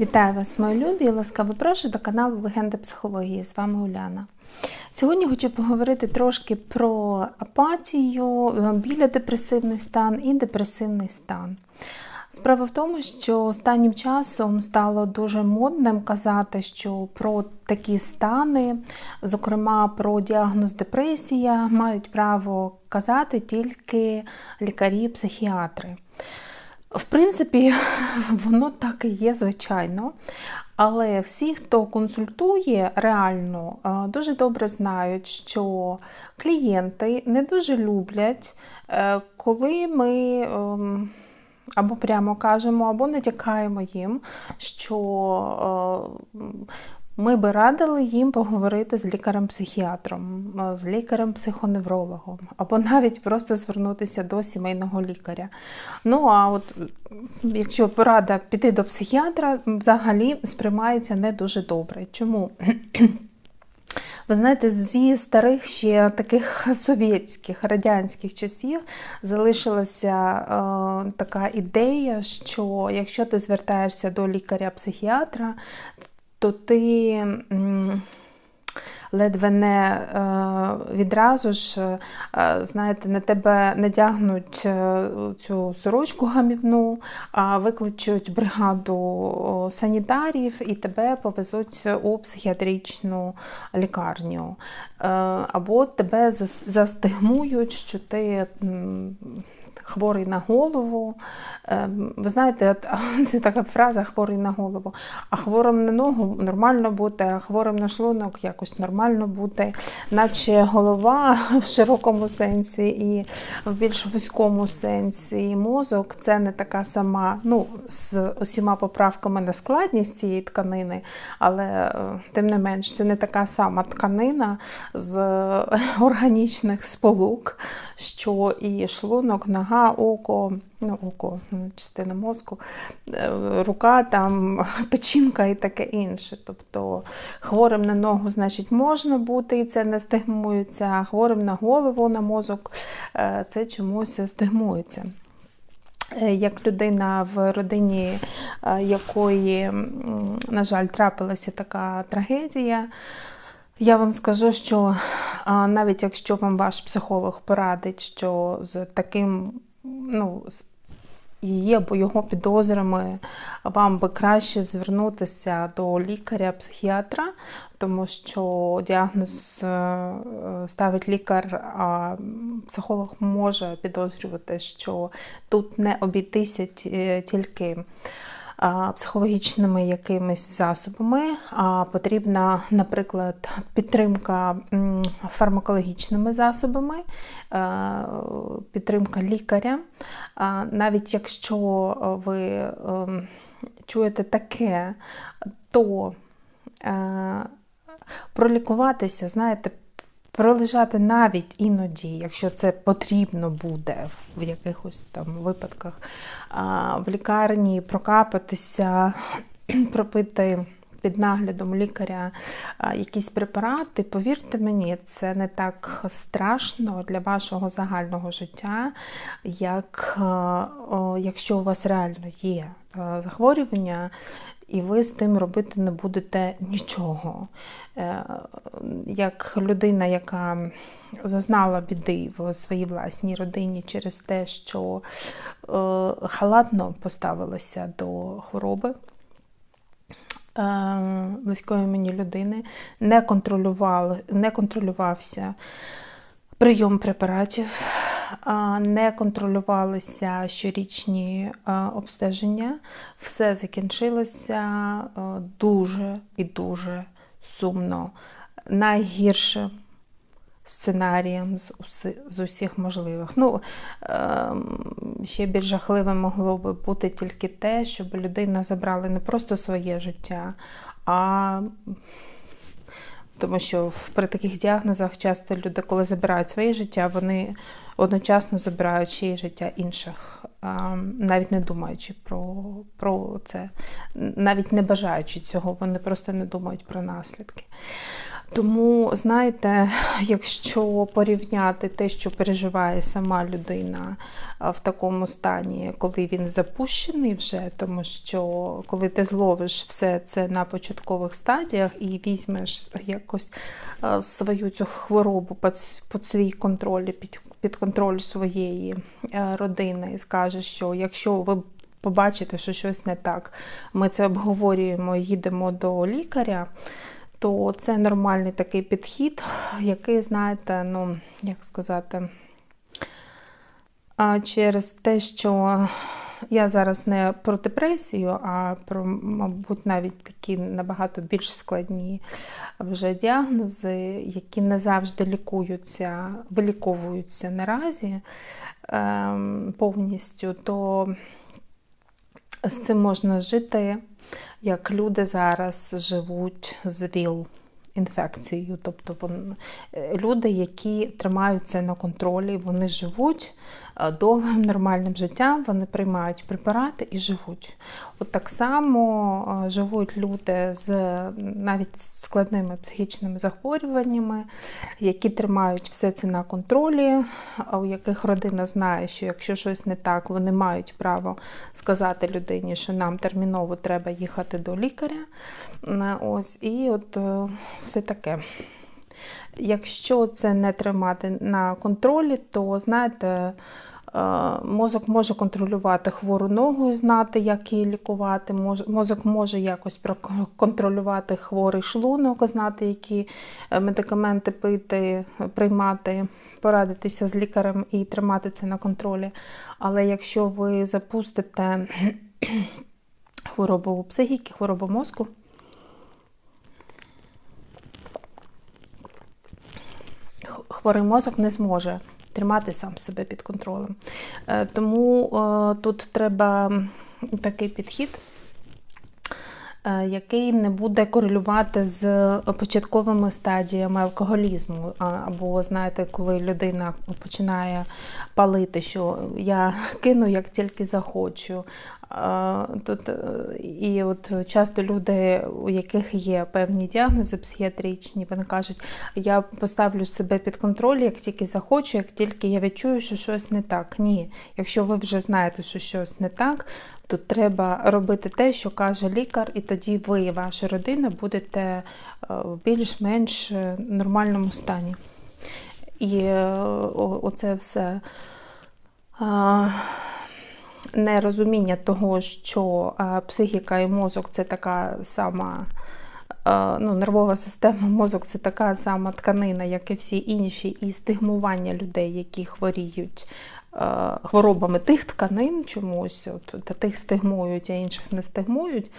Вітаю вас, мої любі, і ласкаво прошу до каналу Легенди психології. З вами Уляна. Сьогодні хочу поговорити трошки про апатію, біля депресивний стан і депресивний стан. Справа в тому, що останнім часом стало дуже модним казати, що про такі стани, зокрема про діагноз депресія, мають право казати тільки лікарі-психіатри. В принципі, воно так і є, звичайно. Але всі, хто консультує реально, дуже добре знають, що клієнти не дуже люблять, е, коли ми ем, або прямо кажемо, або натякаємо їм, що е, ми би радили їм поговорити з лікарем-психіатром, з лікарем-психоневрологом, або навіть просто звернутися до сімейного лікаря. Ну, а от якщо порада піти до психіатра, взагалі сприймається не дуже добре. Чому? Ви знаєте, зі старих ще таких совєтських радянських часів залишилася е, така ідея, що якщо ти звертаєшся до лікаря-психіатра, то ти ледве не е, відразу ж, е, знаєте, на тебе надягнуть е, цю сорочку гамівну, викличуть бригаду санітарів і тебе повезуть у психіатричну лікарню. Або тебе застигмують, що ти хворий на голову. Ем, ви знаєте, це така фраза хворий на голову. А хворим на ногу нормально бути, а хворим на шлунок якось нормально бути, наче голова в широкому сенсі і в більш вузькому сенсі. І мозок це не така сама, ну, з усіма поправками на складність цієї тканини, але е, тим не менш, це не така сама тканина з органічних сполук, що і шлунок, нога нога, око, ну, око, ну, частина мозку, е, рука, там, печінка і таке інше. Тобто хворим на ногу, значить, можна бути, і це не стигмується, а хворим на голову, на мозок е, це чомусь стигмується. Е, як людина в родині, якої, на жаль, трапилася така трагедія, я вам скажу, що навіть якщо вам ваш психолог порадить, що з таким ну, її або його підозрами, вам би краще звернутися до лікаря-психіатра, тому що діагноз е, ставить лікар, а психолог може підозрювати, що тут не обійтися тільки психологічними якимись засобами, а потрібна, наприклад, підтримка фармакологічними засобами, підтримка лікаря. Навіть якщо ви ем, чуєте таке, то е, пролікуватися, знаєте, пролежати навіть іноді, якщо це потрібно буде в якихось там випадках, в лікарні прокапатися, пропити. Під наглядом лікаря якісь препарати, повірте мені, це не так страшно для вашого загального життя, як якщо у вас реально є захворювання, і ви з тим робити не будете нічого. Е, як людина, яка зазнала біди в своїй власній родині через те, що е, халатно поставилася до хвороби. Е, близької мені людини не контролював, не контролювався прийом препаратів, не контролювалися щорічні обстеження. Все закінчилося дуже і дуже сумно. Найгірше сценарієм з усіх можливих. Ну, Ще більш жахливим могло би бути тільки те, щоб людина забрала не просто своє життя, а тому що при таких діагнозах часто люди, коли забирають своє життя, вони одночасно забирають ще й життя інших, навіть не думаючи про про це, навіть не бажаючи цього, вони просто не думають про наслідки. Тому, знаєте, якщо порівняти те, що переживає сама людина в такому стані, коли він запущений вже, тому що коли ти зловиш все це на початкових стадіях і візьмеш якось свою цю хворобу під свій контроль, під, під контроль своєї родини, і скажеш, що якщо ви побачите, що щось не так, ми це обговорюємо, їдемо до лікаря то це нормальний такий підхід, який, знаєте, ну, як сказати, через те, що я зараз не про депресію, а про, мабуть, навіть такі набагато більш складні вже діагнози, які не завжди лікуються, виліковуються наразі ем, повністю, то з цим можна жити як люди зараз живуть з ВІЛ інфекцією. Тобто вони, люди, які тримаються на контролі, вони живуть Е, довгим нормальним життям, вони приймають препарати і живуть. От так само е, живуть люди з навіть складними психічними захворюваннями, які тримають все це на контролі, у яких родина знає, що якщо щось не так, вони мають право сказати людині, що нам терміново треба їхати до лікаря. Е, ось, І от все таке. Якщо це не тримати на контролі, то знаєте, е, мозок може контролювати хвору ногу і знати, як її лікувати. Мозок може якось контролювати хворий шлунок, знати, які е, медикаменти пити, приймати, порадитися з лікарем і тримати це на контролі. Але якщо ви запустите хворобу психіки, хворобу мозку, хворий мозок не зможе тримати сам себе під контролем. Е, тому е, тут треба такий підхід. Е, який не буде корелювати з початковими стадіями алкоголізму. Або, знаєте, коли людина починає палити, що я кину як тільки захочу, Тут е, і от часто люди, у яких є певні діагнози психіатричні, вони кажуть, я поставлю себе під контроль, як тільки захочу, як тільки я відчую, що щось не так. Ні, якщо ви вже знаєте, що щось не так, то треба робити те, що каже лікар, і тоді ви і ваша родина будете е, в більш-менш нормальному стані. І е, оце все нерозуміння того, що е, психіка і мозок це така сама. Е, ну, Нервова система, мозок це така сама тканина, як і всі інші, і стигмування людей, які хворіють е, хворобами тих тканин чомусь, от, та тих стигмують, а інших не стигмують.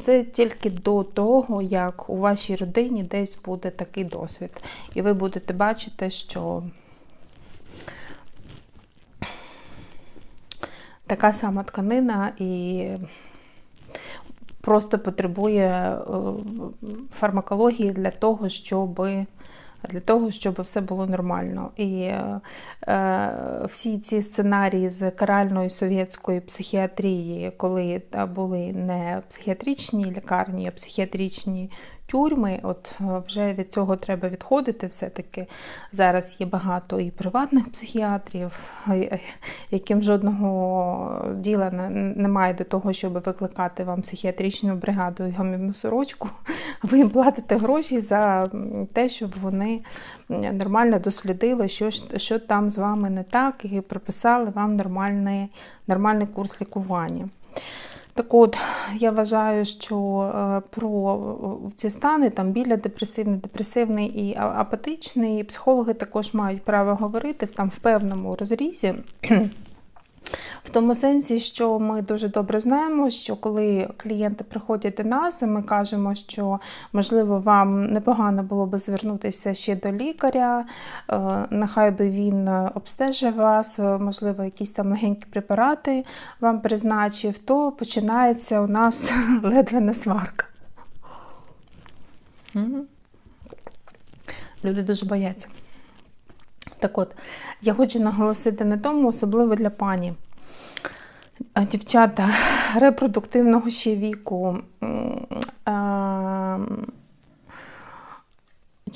Це тільки до того, як у вашій родині десь буде такий досвід. І ви будете бачити, що така сама тканина і просто потребує е, фармакології для того, щоб для того, щоб все було нормально. І е, всі ці сценарії з каральної совєтської психіатрії, коли були не психіатричні лікарні, а психіатричні тюрми. От е, вже від цього треба відходити. Все-таки зараз є багато і приватних психіатрів, яким жодного діла немає до того, щоб викликати вам психіатричну бригаду і гамівну сорочку. Ви їм платите гроші за те, щоб вони нормально дослідили, що що там з вами не так, і прописали вам нормальний, нормальний курс лікування. Так от, я вважаю, що е, про ці стани там біля депресивний, депресивний і апатичний, психологи також мають право говорити там в певному розрізі. В тому сенсі, що ми дуже добре знаємо, що коли клієнти приходять до нас, і ми кажемо, що можливо вам непогано було би звернутися ще до лікаря, е, нехай би він обстежив вас, можливо, якісь там легенькі препарати вам призначив, то починається у нас ледве не сварка. Люди дуже бояться. Так от, я хочу наголосити на тому, особливо для пані. Дівчата репродуктивного ще віку.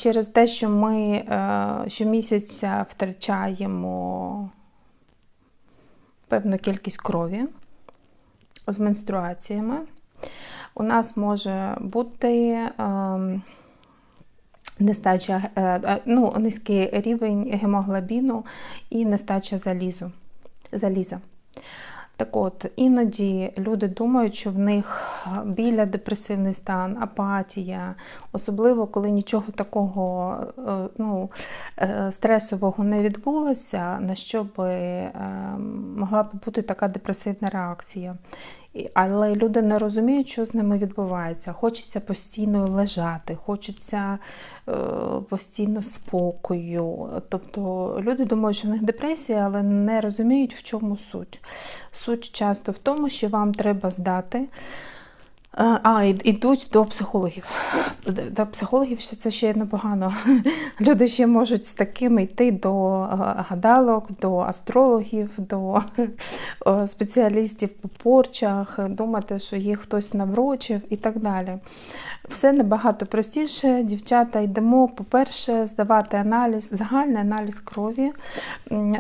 через те, що ми е, щомісяця втрачаємо певну кількість крові з менструаціями, у нас може бути ем, нестача, е, ну, низький рівень гемоглобіну і нестача залізу, заліза. Так от, іноді люди думають, що в них біля депресивний стан, апатія, особливо коли нічого такого е, ну, е, стресового не відбулося, на що би е, могла б бути така депресивна реакція. Але люди не розуміють, що з ними відбувається. Хочеться постійно лежати, хочеться е, постійно спокою. Тобто люди думають, що в них депресія, але не розуміють, в чому суть. Суть часто в тому, що вам треба здати. Е, а, йдуть до психологів. До психологів це ще непогано. Люди ще можуть з такими йти до е, гадалок, до астрологів, до е, спеціалістів по порчах, думати, що їх хтось наврочив і так далі. Все набагато простіше. Дівчата йдемо, по-перше, здавати аналіз, загальний аналіз крові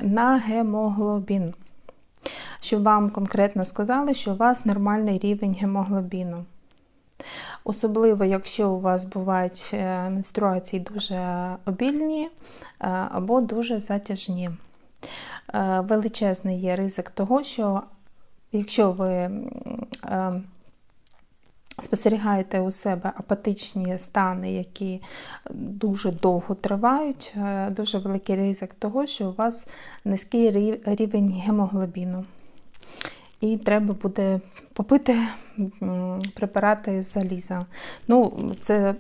на гемоглобін щоб вам конкретно сказали, що у вас нормальний рівень гемоглобіну. Особливо, якщо у вас бувають е, менструації дуже обільні е, або дуже затяжні. Е, величезний є ризик того, що якщо ви спостерігаєте у себе апатичні стани, які дуже довго тривають, дуже великий ризик того, що у вас низький рівень гемоглобіну. І треба буде попити препарати з заліза. Ну, це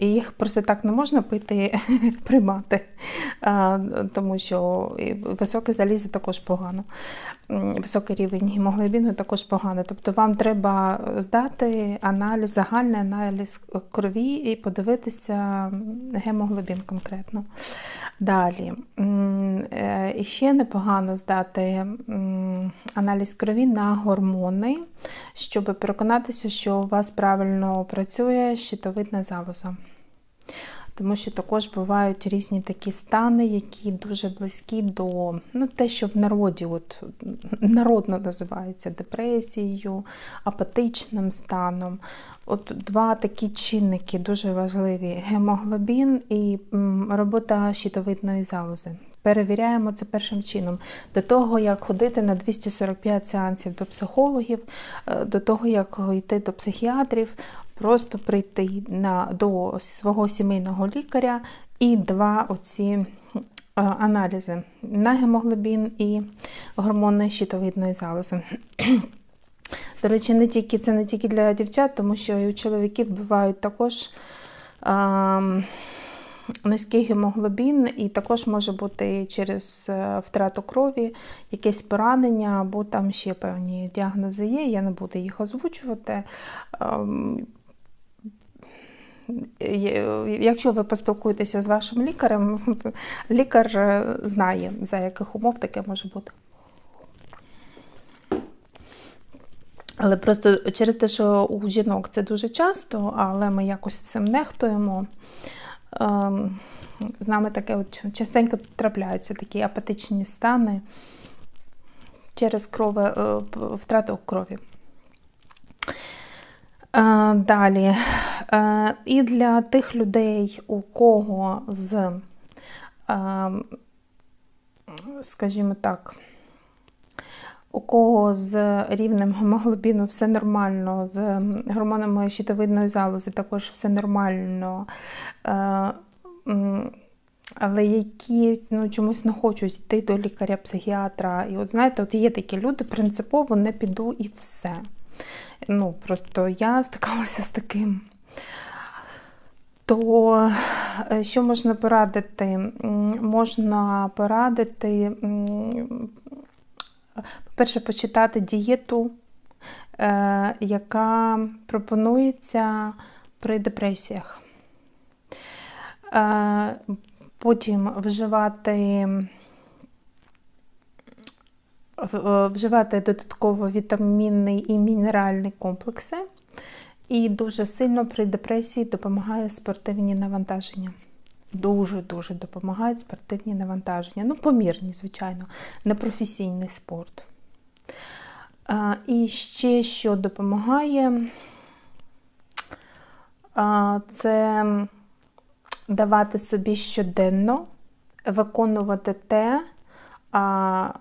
Їх просто так не можна пити, приймати, тому що високе залізо також погано. Високий рівень гемоглобіну також погано. Тобто вам треба здати аналіз, загальний аналіз крові і подивитися гемоглобін конкретно. Далі. Е, ще непогано здати аналіз крові на гормони, щоб переконатися, що у вас правильно працює щитовидна залоза. Тому що також бувають різні такі стани, які дуже близькі до ну, те, що в народі от, народно називається депресією, апатичним станом. От Два такі чинники дуже важливі: гемоглобін і робота щитовидної залози. Перевіряємо це першим чином. До того, як ходити на 245 сеансів до психологів, е, до того, як йти до психіатрів, просто прийти на, до свого сімейного лікаря і два оці аналізи на гемоглобін і гормони щитовидної залози. До речі, не тільки це не тільки для дівчат, тому що і у чоловіків бувають також а, низький гемоглобін, і також може бути через е, втрату крові якесь поранення, або там ще певні діагнози є, я не буду їх озвучувати. А, Якщо ви поспілкуєтеся з вашим лікарем, лікар е, знає, за яких умов таке може бути. Але просто через те, що у жінок це дуже часто, але ми якось цим нехтуємо. Ем, з нами таке от частенько трапляються такі апатичні стани через кров, е, втрату крові. Далі. І для тих людей, у кого з, скажімо так, у кого з рівнем гемоглобіну все нормально, з гормонами щитовидної залози також все нормально, але які ну, чомусь не хочуть йти до лікаря-психіатра. І от знаєте, от є такі люди, принципово не піду і все. Ну, Просто я стикалася з таким. То е, що можна порадити? Можна порадити по-перше, почитати дієту, е, яка пропонується при депресіях. Е, потім вживати вживати додатково вітамінний і мінеральні комплекси. І дуже сильно при депресії допомагає спортивні навантаження. Дуже-дуже допомагають спортивні навантаження. Ну, помірні, звичайно, непрофесійний спорт. А, І ще що допомагає, а, це давати собі щоденно виконувати те, а,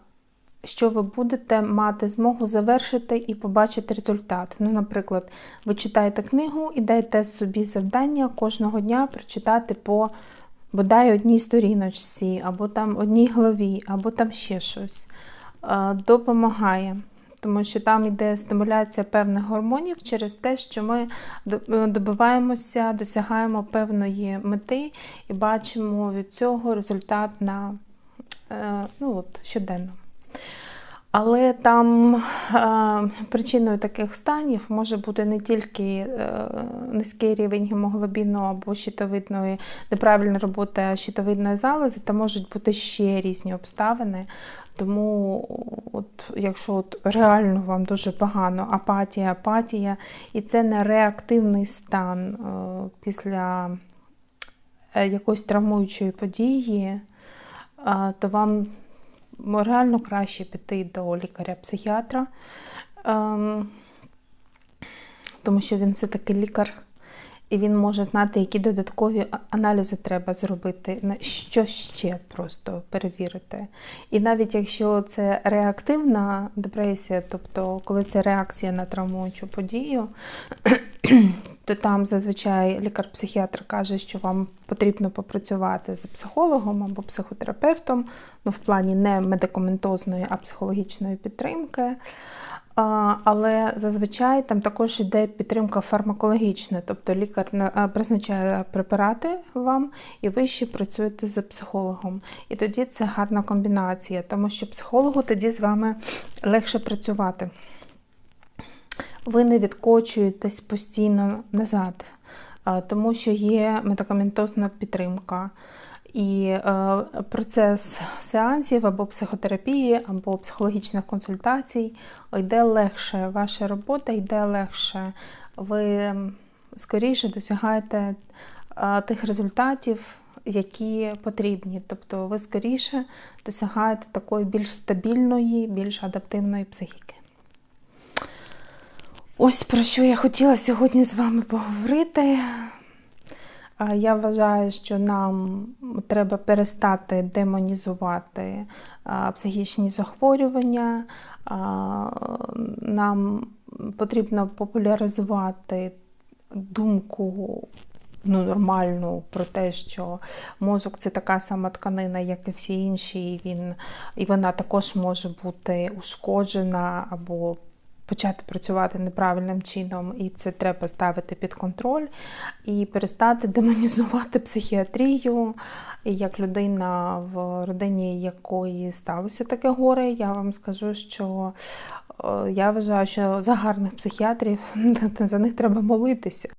що ви будете мати змогу завершити і побачити результат. Ну, наприклад, ви читаєте книгу і даєте собі завдання кожного дня прочитати по бодай одній сторіночці, або там одній главі, або там ще щось. Е, Допомагає. Тому що там йде стимуляція певних гормонів через те, що ми добиваємося, досягаємо певної мети і бачимо від цього результат на е, ну, от, щоденно. Але там е, причиною таких станів може бути не тільки е, низький рівень гемоглобіну або щитовидної, неправильна робота щитовидної залози, там можуть бути ще різні обставини. Тому, от, якщо от реально вам дуже погано, апатія, апатія, і це не реактивний стан е, після якоїсь травмуючої події, то вам реально краще піти до лікаря-психіатра, ем, тому що він все-таки лікар, і він може знати, які додаткові аналізи треба зробити, що ще просто перевірити. І навіть якщо це реактивна депресія, тобто коли це реакція на травмуючу подію, то там зазвичай лікар-психіатр каже, що вам потрібно попрацювати з психологом або психотерапевтом, ну в плані не медикаментозної, а психологічної підтримки. Але зазвичай там також йде підтримка фармакологічна, тобто лікар на- призначає препарати вам, і ви ще працюєте з психологом. І тоді це гарна комбінація, тому що психологу тоді з вами легше працювати ви не відкочуєтесь постійно назад, тому що є медикаментозна підтримка. І е, процес сеансів або психотерапії, або психологічних консультацій йде легше. Ваша робота йде легше. Ви скоріше досягаєте е, тих результатів, які потрібні. Тобто ви скоріше досягаєте такої більш стабільної, більш адаптивної психіки. Ось про що я хотіла сьогодні з вами поговорити. Я вважаю, що нам треба перестати демонізувати психічні захворювання. Нам потрібно популяризувати думку ну, нормальну про те, що мозок це така сама тканина, як і всі інші, і, він, і вона також може бути ушкоджена або почати працювати неправильним чином, і це треба ставити під контроль і перестати демонізувати психіатрію. І як людина, в родині якої сталося таке горе, я вам скажу, що е, я вважаю, що за гарних психіатрів за них треба молитися.